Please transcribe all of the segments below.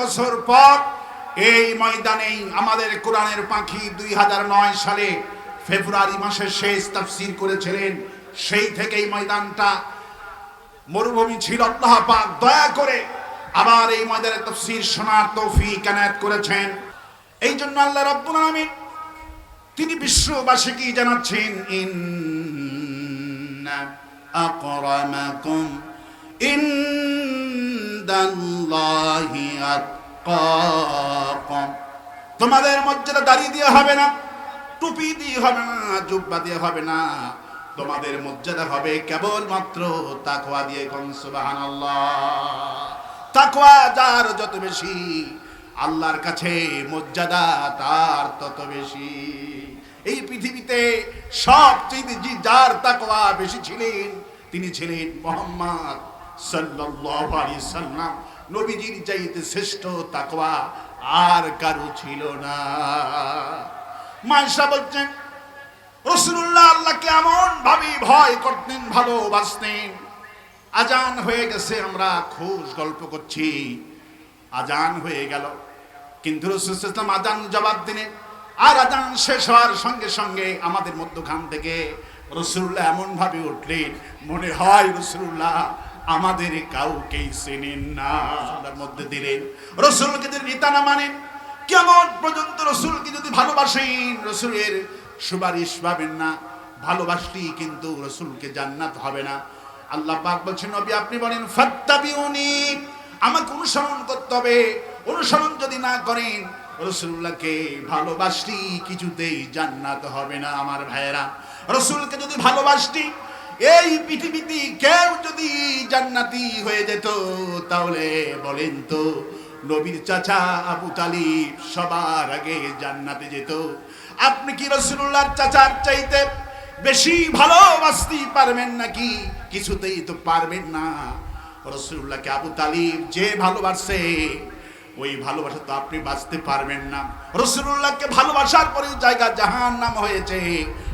বছর পর এই ময়দানেই আমাদের কোরআনের পাখি দুই হাজার নয় সালে ফেব্রুয়ারি মাসের শেষ তাফসির করেছিলেন। সেই থেকেই ময়দানটা মরুভূমি ছিল, আল্লাহ পাক দয়া করে আবার এই ময়দানে তফসির শোনার তৌফিক এনায়েত করেছেন। এই জন্য আল্লাহ রাব্বুল আলামিন তিনি বিশ্ববাসীকে জানাচ্ছেন, ইন্না আকরামাকুম আতকাকুম তোমাদের মর্যাদা দাঁড়িয়ে দিয়ে হবে না, টুপি দিয়ে হবে না, জুব্বা দিয়ে হবে না। তোমাদের মর্যাদা হবে কেবলমাত্র তাকওয়া দিয়ে কোন, সুবহানাল্লাহ। তাকওয়া যার যত বেশি, আল্লাহর কাছে মর্যাদা তার তত বেশি। এই পৃথিবীতে সবচেয়ে যার তাকওয়া বেশি ছিলেন, তিনি ছিলেন মোহাম্মদ সাল্লাম, নবীজির চাইতে শ্রেষ্ঠ তাকওয়া আর কারও ছিল না। মাইশা বলছেন রসুল্লাহ আল্লাহকে এমন ভাবে ভয় করতেন, ভালোবাসতেন। আজান হয়ে গেছে, আমরা খুশ গল্প করছি। আজান হয়ে গেল। কিন্তু রসুলাম আজান জবাব দিলেন। আর আজান শেষ হওয়ার সঙ্গে সঙ্গে আমাদের মধ্যখান থেকে রসুল্লাহ এমন ভাবে উঠলেন। মনে হয় রসুল্লাহ আমাদের কাউকেই চেনেন না। আল্লাহর মধ্যে দিলেন। রসুলকে যদি নেতা না মানেন, কেমন পর্যন্ত রসুলকে যদি ভালোবাসেন, রসুলের সুপারিশ পাবেন না। ভালোবাসলি কিন্তু রসুলকে জান্নাত হবে না। আল্লাহ পাক বলছেন, নবী, আপনি বলেন, ফাত্তাবিউনি, আমাকে অনুসরণ করতে হবে। অনুসরণ যদি না করেন রসুল্লাহকে ভালোবাসলি কিছুতেই জান্নাত হবে না, আমার ভাইয়েরা। রসুলকে যদি ভালোবাসতি এই পৃথিবীতে কেউ যদি জান্নাতি হয়ে যেত, তাহলে বলেন তো, নবীর চাচা আবু তালিব সবার আগে জান্নাতে যেত। আপনি কি রসুল্লাহর চাচার চাইতে বেশি ভালোবাসতে পারবেন নাকি? কিছুতেই তো পারবেন না। রসুল্লাহকে আবু তালিব যে ভালোবাসে, ওই ভালোবাসা তো আপনি বাঁচতে পারবেন না। রসুল্লাহকে ভালোবাসার পরে জায়গা জাহান নাম হয়েছে।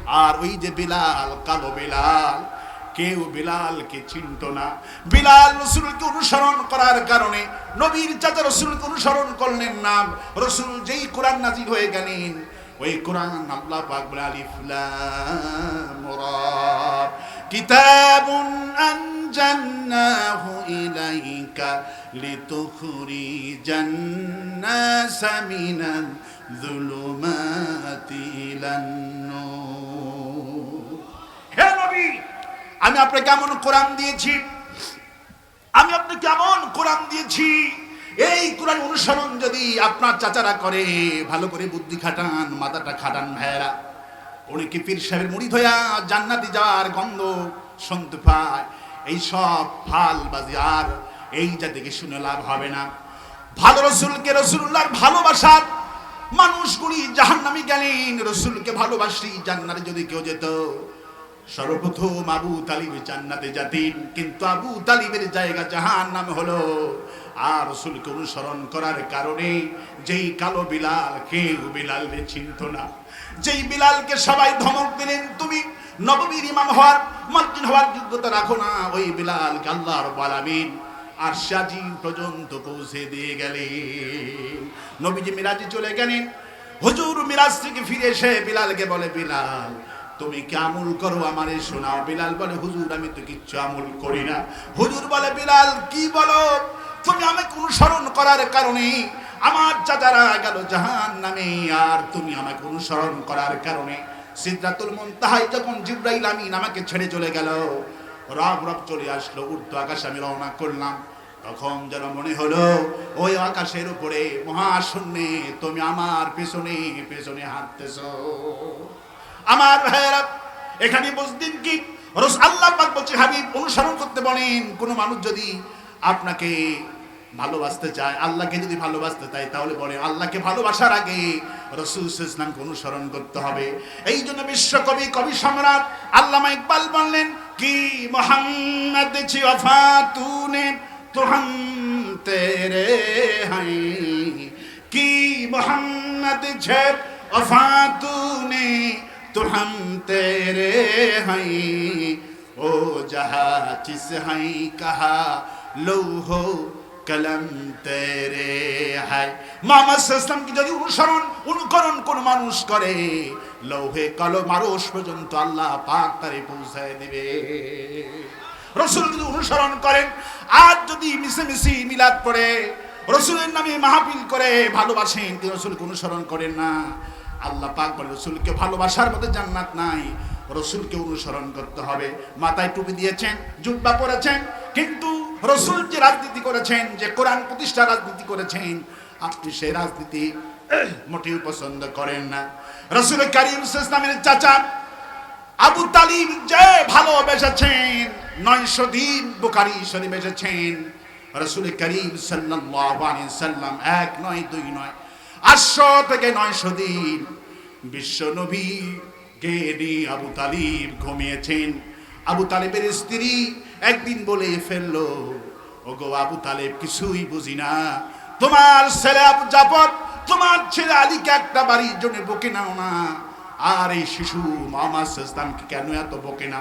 আর ওই যে বিলাল, কালো বিলাল কেউ বিলালকে চিনত না। বিলাল রসুলকে অনুসরণ করার কারণে নবীর চাচা রসুলকে অনুসরণ করলেন নাম রসুল যেই কোরআন নাজির হয়ে গেলেন, ওই কোরআন আল্লাহ পাক বলে আলিফ লাম রা কিতাবুন আনজালনাহু ইলাইকা লিতুখরিজান নাস মিনাল যুলুমাতি ইলান নূর হে নবী! আমি আপনাকে কেমন কোরআন দিয়েছি? আমি আপনাকে কেমন কোরআন দিয়েছি? এই কোরআন অনুসরণ যদি আপনার চাচারা করে, ভালো করে বুদ্ধি খাটান, মাথাটা খাটান ভাইয়েরা। উনি কি পীর সাহেবের মুড়ি ধোয়া জান্নাতি যাওয়ার গন্ধ শুনতে পায়? এই সব ফাল বাজি আর এই জাতিকে শুনে লাভ হবে না। ভালো রসুলকে রসুল্লাহর ভালোবাসার মানুষগুলি জাহান্নামি গেলেন রসুলকে ভালোবাসি, জান্নাতে যদি কেউ যেত সর্বপ্রথম আবু তালিব জান্নাতে যেতেন, কিন্তু আবু তালিবের জায়গা জাহান নাম হলো। আর রসুলকে অনুসরণ করার কারণে যেই কালো বিলাল কেউ বিলালকে চিনত না, যেই বিলালকে সবাই ধমক দিলেন, তুমি নববীর ইমাম হওয়ার, মসজিদ হওয়ার যোগ্যতা রাখো না, ওই বিলালকে আল্লাহর বালামিন আর সাজি পর্যন্ত পৌঁছে দিয়ে গেলেন। নবীজি মিরাজে চলে গেলেন। হুজুর মিরাজ থেকে ফিরে এসে বিলালকে বলে, বিলাল তুমি কি আমল করো আমারে শোনাও বিলাল বলে, হুজুর, আমি তো কিচ্ছু আমল করি না। হুজুর বলে, বিলাল, কি বলো? তুমি আমাকে অনুসরণ করার কারণে আমার চাচারা গেল জাহান নামে আর তুমি আমাকে অনুসরণ করার কারণে। সিদ্ধাতুল মুনতাহায় যখন জিব্রাইল আমিন আমাকে ছেড়ে চলে গেল, রব রব চলে আসলো, উর্দু আকাশে আমি রওনা করলাম। তখন যেন মনে হলো, ওই আকাশের উপরে মহাশূন্যে তুমি আমার পেছনে পেছনে হাঁটতেছ। আমার ভাইয়েরা, এখানে বুঝদিন কি? রস আল্লাহ পাক বলছে, হাবিব, অনুসরণ করতে বলেন। কোন মানুষ যদি আপনাকে ভালোবাসতে চায়, আল্লাহকে যদি ভালোবাসতে চায়, তাহলে বলে, আল্লাহকে ভালোবাসার আগে রসুল ইসলামকে অনুসরণ করতে হবে। এই জন্য বিশ্বকবি কবি সম্রাট আল্লামা ইকবাল বললেন, কি মোহাম্মদ ছি ওফা তুনে তো হম তেরে হাই। কি মোহাম্মদ ছে ওফা তুনে तो हम तेरे हैं ओ जहा जिस हैं कहा लो हो कलम तेरे হায় মোহাম্মদ ইসলামকে যদি অনুসরণ অনুকরণ কোন মানুষ করে লৌহে কালো মানুষ পর্যন্ত আল্লাহ পাক তারে পৌঁছায় দিবে রসুল যদি অনুসরণ করেন আর যদি মিশে মিলাদ পড়ে রসুলের নামে মাহফিল করে ভালোবাসেন কিন্তু রসুলকে অনুসরণ করেন না আল্লাহ পাক বলে, রসুলকে ভালোবাসার মধ্যে জান্নাত নাই। রসুলকে অনুসরণ করতে হবে। মাথায় টুপি দিয়েছেন, জুব্বা পরেছেন, কিন্তু রসুল যে রাজনীতি করেছেন, যে কোরআন প্রতিষ্ঠা রাজনীতি করেছেন, আপনি সেই রাজনীতি মোটেও পছন্দ করেন না। রসুল করিম ইসলামের চাচা আবু তালিম যে ভালোবেসেছেন, নয়শো দিন বুকারি শরীফ এসেছেন। রসুল করিম সাল্লাম এক নয়, দুই নয় আটশো থেকে নয়শো দিন বিশ্ব নবী গেনি আবু তালিব ঘুমিয়েছেন। আবু তালিবের স্ত্রী একদিন বলে ফেলল, ওগো আবু তালেব, কিছুই বুঝি না। তোমার ছেলে আবু জাফর, তোমার ছেলে আলীকে একটা বাড়ির জন্য বকে নাও না। আর এই শিশু মোহাম্মদ ইসলামকে কেন এত বকে না?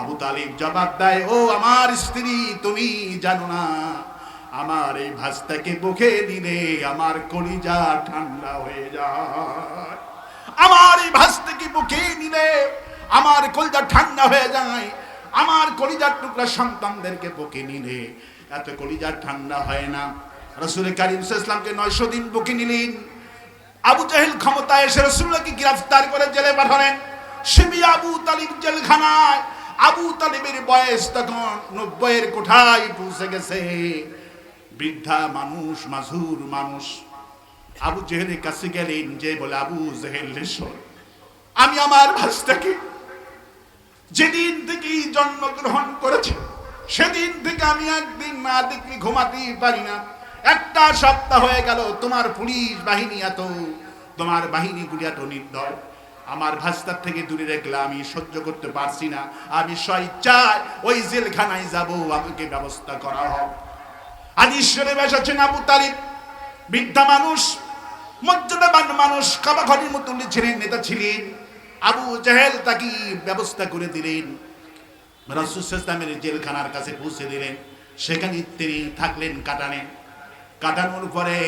আবু তালিব জবাব দেয়, ও আমার স্ত্রী, তুমি জানো না। আমার এই ভাস্তাকে বুকে দিলে আমার কলিজা ঠান্ডা হয়ে যায়। আমার এই ভাস্তাকে বুকে নিলে আমার কলিজা ঠান্ডা হয়ে যায়। আমার কলিজার টুকরা সন্তানদেরকে বুকে নিলে, এত কলিজার ঠান্ডা হয় না। রসুল কারিম ইসলামকে নয়শো দিন বুকে নিলেন। আবু জাহেল ক্ষমতায় এসে রসুল্লাহকে গ্রেফতার করে জেলে পাঠালেন। শিবি আবু তালিব জেলখানায়। আবু তালিবের বয়স তখন নব্বইয়ের কোঠায় পৌঁছে গেছে। বৃদ্ধা মানুষ মাজুর মানুষ। আবু জেহেলের কাছে গেলেন যে বলে, আবু জেহেল আমি আমার ভাষটাকে যেদিন থেকে জন্মগ্রহণ করেছে, সেদিন থেকে আমি একদিন না দেখলে ঘুমাতেই পারি না। একটা সপ্তাহ হয়ে গেল, তোমার পুলিশ বাহিনী এত। তোমার বাহিনীগুলি এত নির্দয়। আমার ভাস্তার থেকে দূরে রাখলে আমি সহ্য করতে পারছি না। আমি স্বইচ্ছায় ওই জেলখানায় যাব। আমাকে ব্যবস্থা করা হোক। আজ ঈশ্বরে বেসাচ্ছেন আবু তালিব বৃদ্ধা মানুষ, মর্যাদাবান মানুষ, কাবাঘরের মতো ছিলেন নেতা ছিলেন। আবু জাহেল তাকে ব্যবস্থা করে দিলেন। রাসুসামের জেলখানার কাছে পৌঁছে দিলেন। সেখানে তিনি থাকলেন কাটানে কাটানোর পরে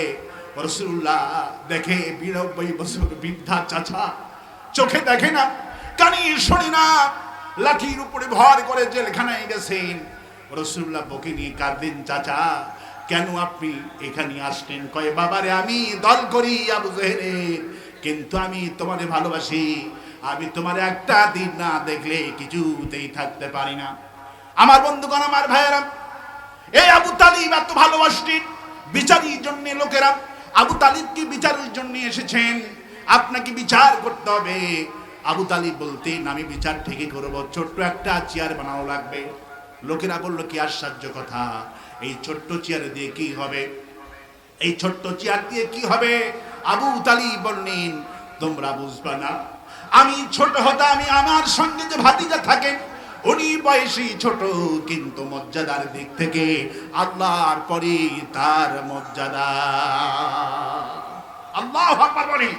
রসুল্লাহ দেখে বিরানব্বই বছর বৃদ্ধা চাচা চোখে দেখে না, কানে শোনে না, লাঠির উপরে ভর করে জেলখানায় গেছেন। রসুল্লাহ বকে নিয়ে কাঁদলেন, চাচা কেন আপনি এখানে আসলেন? কয়ে, বাবারে, আমি দল করি আবু জহেরের কিন্তু আমি তোমারে ভালোবাসি। আমি তোমার একটা দিন না দেখলে কিছুতেই থাকতে পারি না। আমার বন্ধুগণ, আমার ভাইয়েরা এই আবু তালিব, এত ভালোবাসতেন বিচারের জন্য লোকেরা, আবু তালিব কি বিচারের জন্য এসেছেন? আপনাকে বিচার করতে হবে। আবু তালিব বলতেন, আমি বিচার ঠিকই করব। ছোট্ট একটা চেয়ার বানানো লাগবে। লোকেরা বলল, কি আশ্চর্য কথা। এই ছোট্ট চেয়ার দিয়ে কি হবে? এই ছোট্ট চেয়ার দিয়ে কি হবে? আবু তালি বললেন, তোমরা বুঝবে না। আমি ছোট হতে আমি আমার সঙ্গে যে ভাতিজা থাকেন উনি বয়সী ছোট, কিন্তু মর্যাদার দিক থেকে আল্লাহর পরে তার মর্যাদা। আল্লাহ আকবার বলেন।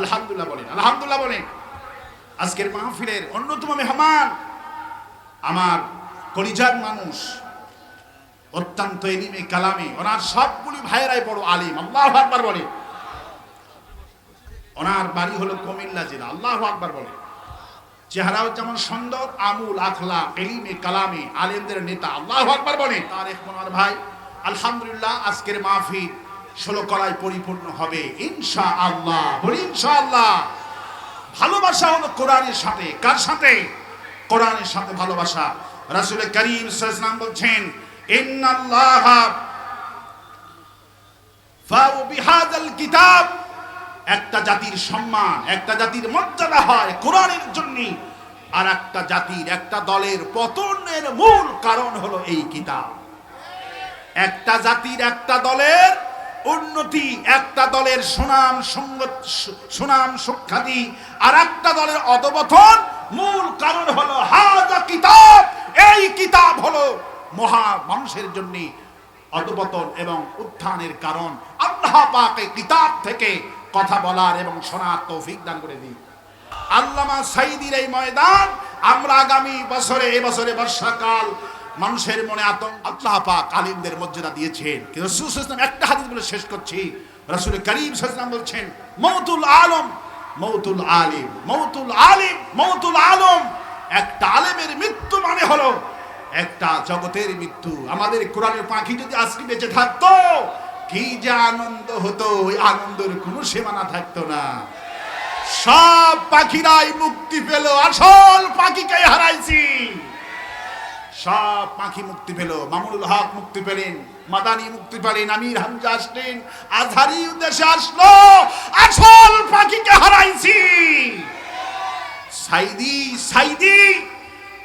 আলহামদুলিল্লাহ বলেন আলহামদুলিল্লাহ বলেন। আজকের মাহফিলের অন্যতম মেহমান আমার কলিজার মানুষ, অত্যন্ত এলিমে কালামে, ওনার সবগুলি ভাইয়েরাই বড় আলিম, আল্লাহ আকবার বলে। ওনার বাড়ি হলো কুমিল্লা জেলা, আল্লাহ আকবার বলে। চেহারাও যেমন সুন্দর, আমুল আখলা এলিমে কালামে, আলেমদের নেতা, আল্লাহ আকবার বলে। তার এক আমার ভাই, আলহামদুলিল্লাহ আজকের মাহফিল ষোলো কলায় পরিপূর্ণ হবে ইনশা আল্লাহ বলি ইনশা আল্লাহ ভালোবাসা হলো কোরআনের সাথে, কার সাথে? কোরআনের সাথে ভালোবাসা। রাসুল করিম সাল্লাম বলছেন, ইন্নাল্লাহ ফাউ কিতাব। একটা জাতির সম্মান, একটা জাতির মর্যাদা হয় কোরআনের জন্য। আর একটা জাতির, একটা দলের পতনের মূল কারণ হলো এই কিতাব। একটা জাতির, একটা দলের উন্নতি, একটা দলের সুনাম সুনাম সুখ্যাতি আর একটা দলের অধবথন মূল কারণ হলো, হাজা কিতাব। এই কিতাব হলো মহা মানুষের জন্য অধবতন এবং উত্থানের কারণ। আল্লাহ পাকে কিতাব থেকে কথা বলার এবং শোনার তৌফিক দান করে দিই আল্লামা সাইদির এই ময়দান, আমরা আগামী বছরে এবছরে বর্ষাকাল মানুষের মনে আতঙ্ক। আল্লাহ পাক আলিমদের মর্যাদা দিয়েছেন। কিন্তু রাসূল ওয়াসাল্লাম একটা হাদিস বলে শেষ করছি। রাসূল করিম ওয়াসাল্লাম বলছেন, মৌতুল আলম, মৌতুল আলিম মৌতুল আলিম, মৌতুল আলম। একটা আলেমের মৃত্যু মানে হলো একটা জগতের মৃত্যু। আমাদের কোরআনের পাখি যদি আজকে বেঁচে থাকতো, কি যে আনন্দ হতো। ওই আনন্দের কোনো সীমানা থাকতো না। সব পাখিরাই মুক্তি পেল। আসল পাখিকে হারাইছি। সব পাখি মুক্তি পেল, মামুনুল হক মুক্তি পেলেন, মাদানি মুক্তি পেলেন, আমির হামজা আসলেন, আজহারি উদ্দেশ্যে আসলো, আসল পাখিকে হারাইছি। সাইদি সাইদি,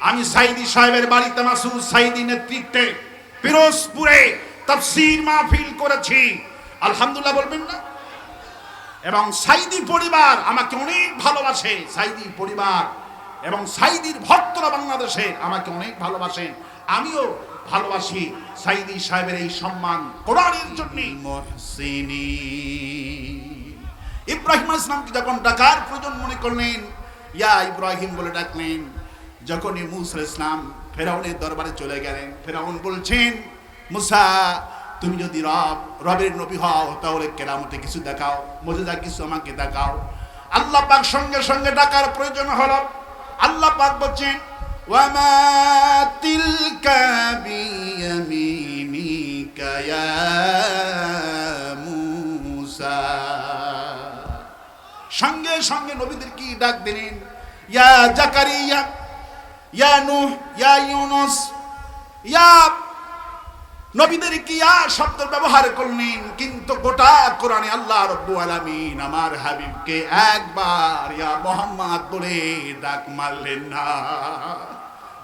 আমি সাইদি সাহেবের বাড়িতে মাসুদ সাইদি নেতৃত্বে পিরোজপুরে তাফসীর মাহফিল করেছি। আলহামদুলিল্লাহ বলবেন না? এবং সাইদি পরিবার আমাকে অনেক ভালোবাসে, সাইদি পরিবার। এবং সাইদির ভক্তরা বাংলাদেশের আমাকে অনেক ভালোবাসেন। আমিও ভালোবাসি সাইদি সাহেবের এই সম্মান কোরআনের জন্য। ইব্রাহিম ইসলামকে যখন ডাকার প্রয়োজন মনে করলেন? ইয়া ইব্রাহিম বলে ডাকলেন। যখনই মুসা ইসলাম ফেরাউনের দরবারে চলে গেলেন ফেরাউন বলছেন মুসা তুমি যদি রব রবের নবী হও তাহলে কেরামতে কিছু দেখাও মজুদা কিছু আমাকে দেখাও। আল্লাহ পাক সঙ্গে সঙ্গে ডাকার প্রয়োজন হলো। আল্লাহ পাক বলছেন, ওয়ামা তিলকা মুসা। সঙ্গে সঙ্গে নবীদের কি ডাক দিলেন? ইয়া জাকারিয়া, ইয়া নূহ, ইয়া ইউনুস, ইয়া নবীদের কি ইয়া শব্দ ব্যবহার করলেন? কিন্তু গোটা কোরআনে আল্লাহ রব্বু আলামিন আমার হাবিবকে একবার ইয়া মোহাম্মদ বলে ডাক মারলেন না।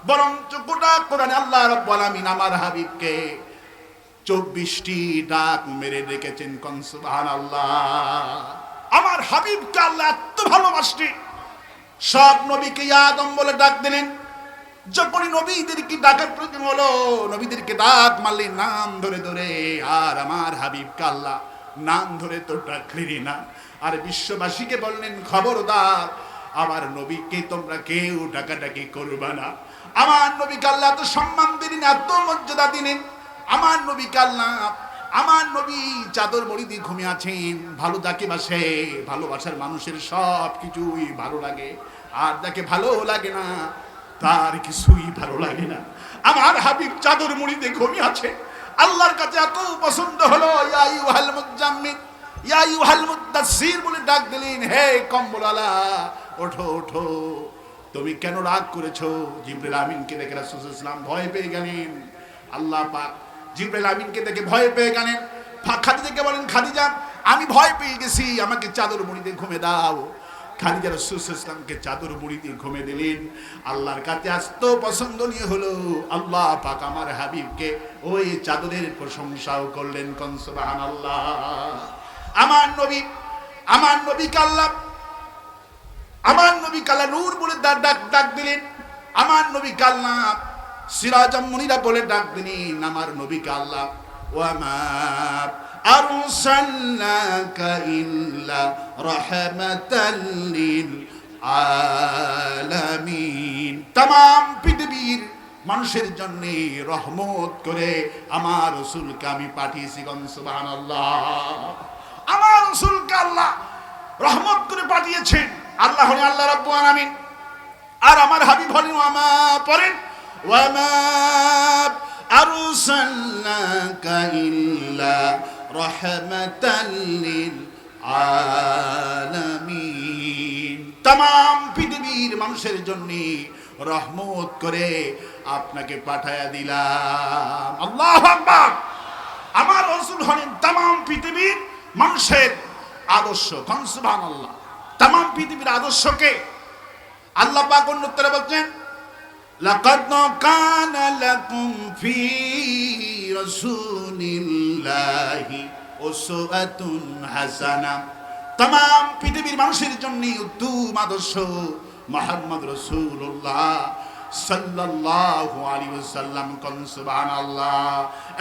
বরঞ্চ গোটা কোরআনে আল্লাহ রব্বু আলামিন আমার হাবিবকে চব্বিশটি ডাক মেরে রেখেছেন কনসুবাহান আল্লাহ আমার হাবিবকে আল্লাহ এত ভালোবাসছে সব নবীকে আদম বলে ডাক দিলেন। যখনই নবীদেরকে ডাকার প্রয়োজন হলো, নবীদেরকে ডাক মারলেন নাম ধরে ধরে, আর আমার হাবিবকে কাল্লা নাম ধরে তো ডাকলেনই না। আর বিশ্ববাসীকে বললেন, খবরদার, আমার নবীকে তোমরা কেউ ডাকাডাকি করবা না। আমার নবীকে আল্লাহ এত সম্মান দিলেন, এত মর্যাদা দিলেন। আমার নবী কাল্লা আমার নবী চাদর মড়ি দিয়ে ঘুমিয়ে আছেন। ভালো যাকে বাসে, ভালোবাসার মানুষের সব কিছুই ভালো লাগে। আর যাকে ভালো লাগে না তার কিছুই ভালো লাগে না। আমার হাবিব চাদর মুড়িতে ঘুমিয়ে আছে। আল্লাহর কাছে এত পছন্দ হলো, ইয়া ইউহাল মুজাম্মিল, ইয়া ইউহাল মুদাসসির বলে ডাক দিলেন, হে কম্বলালা, ওঠো ওঠো। তুমি কেন রাগ করেছ? জিবরিল আমিনকে দেখে রাসূল ইসলাম ভয় পেয়ে গেলেন। আল্লাহ পাক জিবরিল আমিনকে দেখে ভয় পেয়ে গেলেন। খাদিজাকে বলেন, খাদিজা, আমি ভয় পেয়ে গেছি, আমাকে চাদর মুড়িতে ঘুমে দাও। খালিজা রসুল ইসলামকে চাদর মুড়ি দিয়ে ঘুমে দিলেন। আল্লাহর কাছে আসত পছন্দনীয় হলো। আল্লাহ পাক আমার হাবিবকে ওই চাদরের প্রশংসাও করলেন কনসবাহান আল্লাহ আমার নবী আমার নবী কাল্লা, আমার নবী কাল্লা নূর বলে ডাক ডাক ডাক দিলেন। আমার নবী কাল্লা সিরাজাম মুনিরা বলে ডাক দিলেন। আমার নবী কাল্লা وما أرسلناك إلا رحمة للعالمين. تمام পৃথিবীর মানুষের জন্য রহমত করে আমার রসুলকে আমি পাঠিয়েছি গনসুবাহান আমার রসুলকে আল্লাহ রহমত করে পাঠিয়েছেন। আল্লাহ হলে আল্লাহ রব্বু আর আমার হাবিব হলেন আমা পরেন ওয়ামা أرسلناك إلا رحمة للعالمين. تمام পৃথিবীর মানুষের জন্য রহমত করে আপনাকে পাঠায়া দিলাম। আল্লাহ আকবার। আমার রসুল হলেন তাম পৃথিবীর মানুষের আদর্শ। কনসুবান আল্লাহ তাম পৃথিবীর আদর্শকে আল্লাহ পাক অন্যত্তরে বলছেন لقد كان لكم في رسول الله أسوة حسنة তমাম পৃথিবীর মানুষের জন্য উত্তম আদর্শ মোহাম্মদ রসুল্লাহ সাল্লাল্লাহু আলাইহি ওয়াসাল্লাম কোন সুবহানাল্লাহ।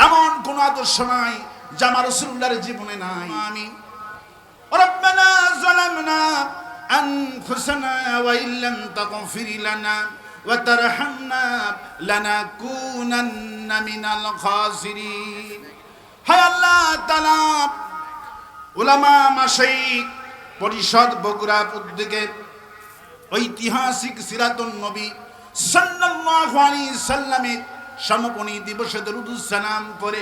এমন কোন আদর্শ নাই যা আমার রাসূলুল্লাহর জীবনে নাই। আমি ربنا ظلمنا أنفسنا وإن لم تغفر لنا وترحمنا لنكونن من الخاسرين হায় আল্লাহ তাআলা উলামা মাশাইখ পরিষদ বগুড়া উদ্যোগে ঐতিহাসিক সিরাতুন নবী সাল্লাল্লাহু আলাইহি সাল্লামের সমাপনী দিবসে দরুদুস সালাম করে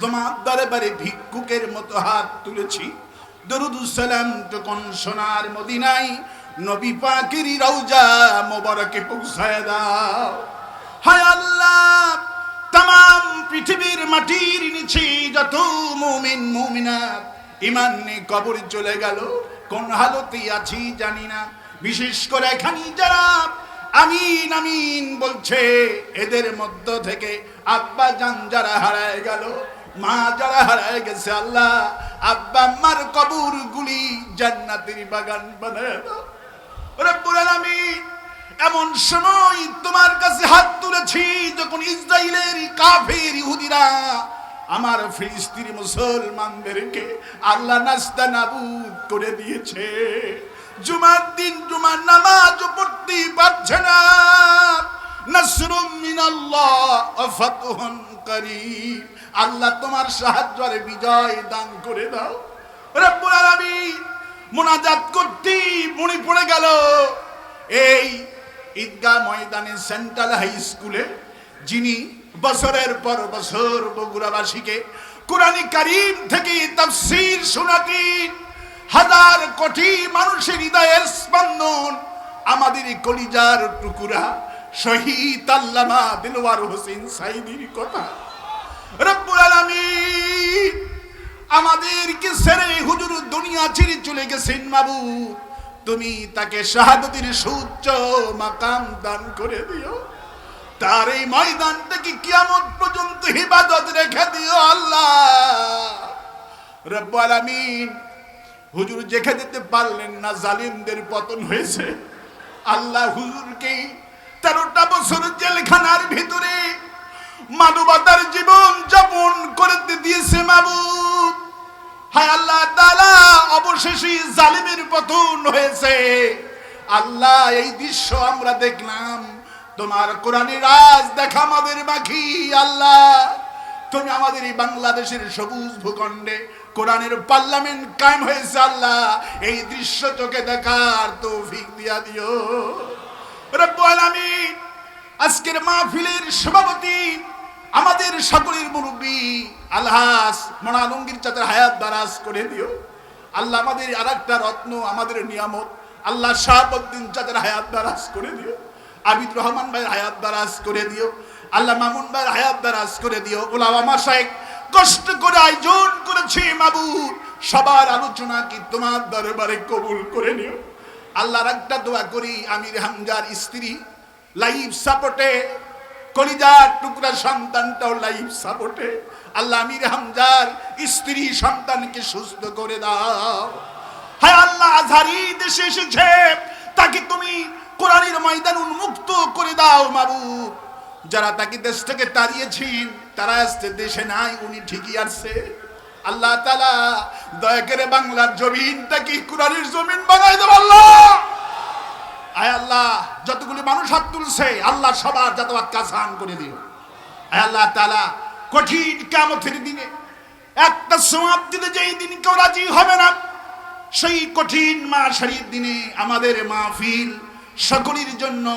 তোমার দরবারে ভিক্ষুকের মতো হাত তুলেছি দরুদুস সালাম তখন সোনার মদিনায় নবী পাকের রওজা মোবারকে পৌঁছায় দাও। হায় আল্লাহ, তাম পৃথিবীর মাটির নিচে যত মুমিন মুমিনাত ইমান নিয়ে কবর চলে গেল, কোন হালতে আছি জানি না। বিশেষ করে এখানে যারা আমিন আমিন বলছে, এদের মধ্য থেকে আব্বা জান যারা হারায় গেল, মা যারা হারায় গেছে, আল্লাহ আব্বা আম্মার কবর গুলি জান্নাতের বাগান বানায় সময় তোমার কাছে হাত তুলেছি যখন ইসরায়েলের কাফের ইহুদিরা আমার ফিলিস্তিনি মুসলমানদেরকে আল্লাহ নাস্তা নাবুদ করে দিয়েছে। জুমার দিন, জুমার নামাজ পড়তে পারছে না। নাসরুম মিনাল্লাহ ফাতহুন করিম। আল্লাহ তোমার সাহায্য আর বিজয় দান করে দাও। রব্বুল আলামিন মোনাজাত করতে মনে পড়ে গেল, এই ঈদগাহ ময়দানে সেন্ট্রাল হাই স্কুলে যিনি বছরের পর বছর বগুড়াবাসীকে কোরআনী কারিম থেকে তাফসীর শোনাতেন, হাজার কোটি মানুষের হৃদয়ের স্পন্দন, আমাদের কলিজার টুকুরা শহীদ আল্লামা দিলওয়ার হোসেন সাইদির কথা। রব্বুল আলামিন আমাদেরকে ছেড়ে হুজুর দুনিয়া ছেড়ে চলে গেছেন বাবু তুমি তাকে শাহাদতের সুচ্চ মাকাম দান করে দিও। তার এই ময়দানটাকে কিয়ামত পর্যন্ত হিফাজত রেখে দিও আল্লাহ। রব্বুল আলামিন, হুজুর যেখে দিতে পারলেন না, জালিমদের পতন হয়েছে। আল্লাহ হুজুরকে তেরোটা বছর জেলখানার ভিতরে মানবতার জীবন যাপন করতে দিয়েছে মাবুদ। হায় আল্লাহ তাআলা, অবশেষে জালিমের পতন হয়েছে। আল্লাহ, এই দৃশ্য আমরা দেখলাম। তোমার কোরআনের রাজ দেখা আমাদের বাকি, আল্লাহ। তুমি আমাদের এই বাংলাদেশের সবুজ ভূখণ্ডে কোরআনের পার্লামেন্ট কায়েম হয়েছে, আল্লাহ। এই দৃশ্য চোখে দেখার তৌফিক দিয়া দিও। রব্বুল আলামিন, আজকের মাহফিলের সভাপতি আমাদের সকলের মুরব্বী আলহাস মনালঙ্গির চাচার হায়াত দারাজ করে দিও। আল্লাহ আমাদের আর একটা রত্ন, আমাদের নিয়ামত। আল্লাহ শাহাবুদ্দিন চাচার হায়াত দারাজ করে দিও। আবিদ রহমান ভাইয়ের হায়াত দারাজ করে দিও। আল্লাহ মামুন ভাইয়ের হায়াত দারাজ করে দিও। ওলামা মাসায়েক কষ্ট করে আয়োজন করেছে মাবুদ। সবার আলোচনা কি তোমার দরবারে কবুল করে নিও। আল্লাহর একটা দোয়া করি, আমির হামজার স্ত্রী, লাইফ সাপোর্টে কলিজার টুকরা সন্তানটাও লাইফ সাপোর্টে। আল্লাহ আমির হামজার স্ত্রী সন্তানকে সুস্থ করে দাও। হায় আল্লাহ, আজহারি দেশে এসেছে। তাকে তুমি কোরআনের ময়দান উন্মুক্ত করে দাও মাবুদ যারা তাকে দেশ থেকে তাড়িয়েছেন, তারা আসতে দেশে নাই, উনি ঠিকই আসছে আল্লাহ তালা দয়া করে বাংলার জমিনটাকে কোরআনের জমিন বানাই দেব আল্লাহ। আয় আল্লাহ, যতগুলি মানুষ হাত তুলছে, আল্লাহ সবার জাতবাদ কাজান করে দিও আয় আল্লাহ তালা কঠিন কামতের দিনে একটা সমাপ দিলে যেই দিন কেউ রাজি হবে না, সেই কঠিন মা শাড়ির দিনে আমাদের মাহফিল সকলের জন্য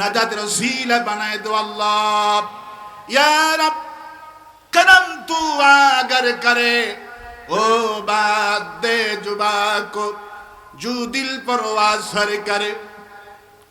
নাজাদের রসিলা বানায় দো আল্লাহ। ইয়ার করম তু আগর করে, ও বাদ দে জুবা কো জু দিল পরওয়াজ সরে করে।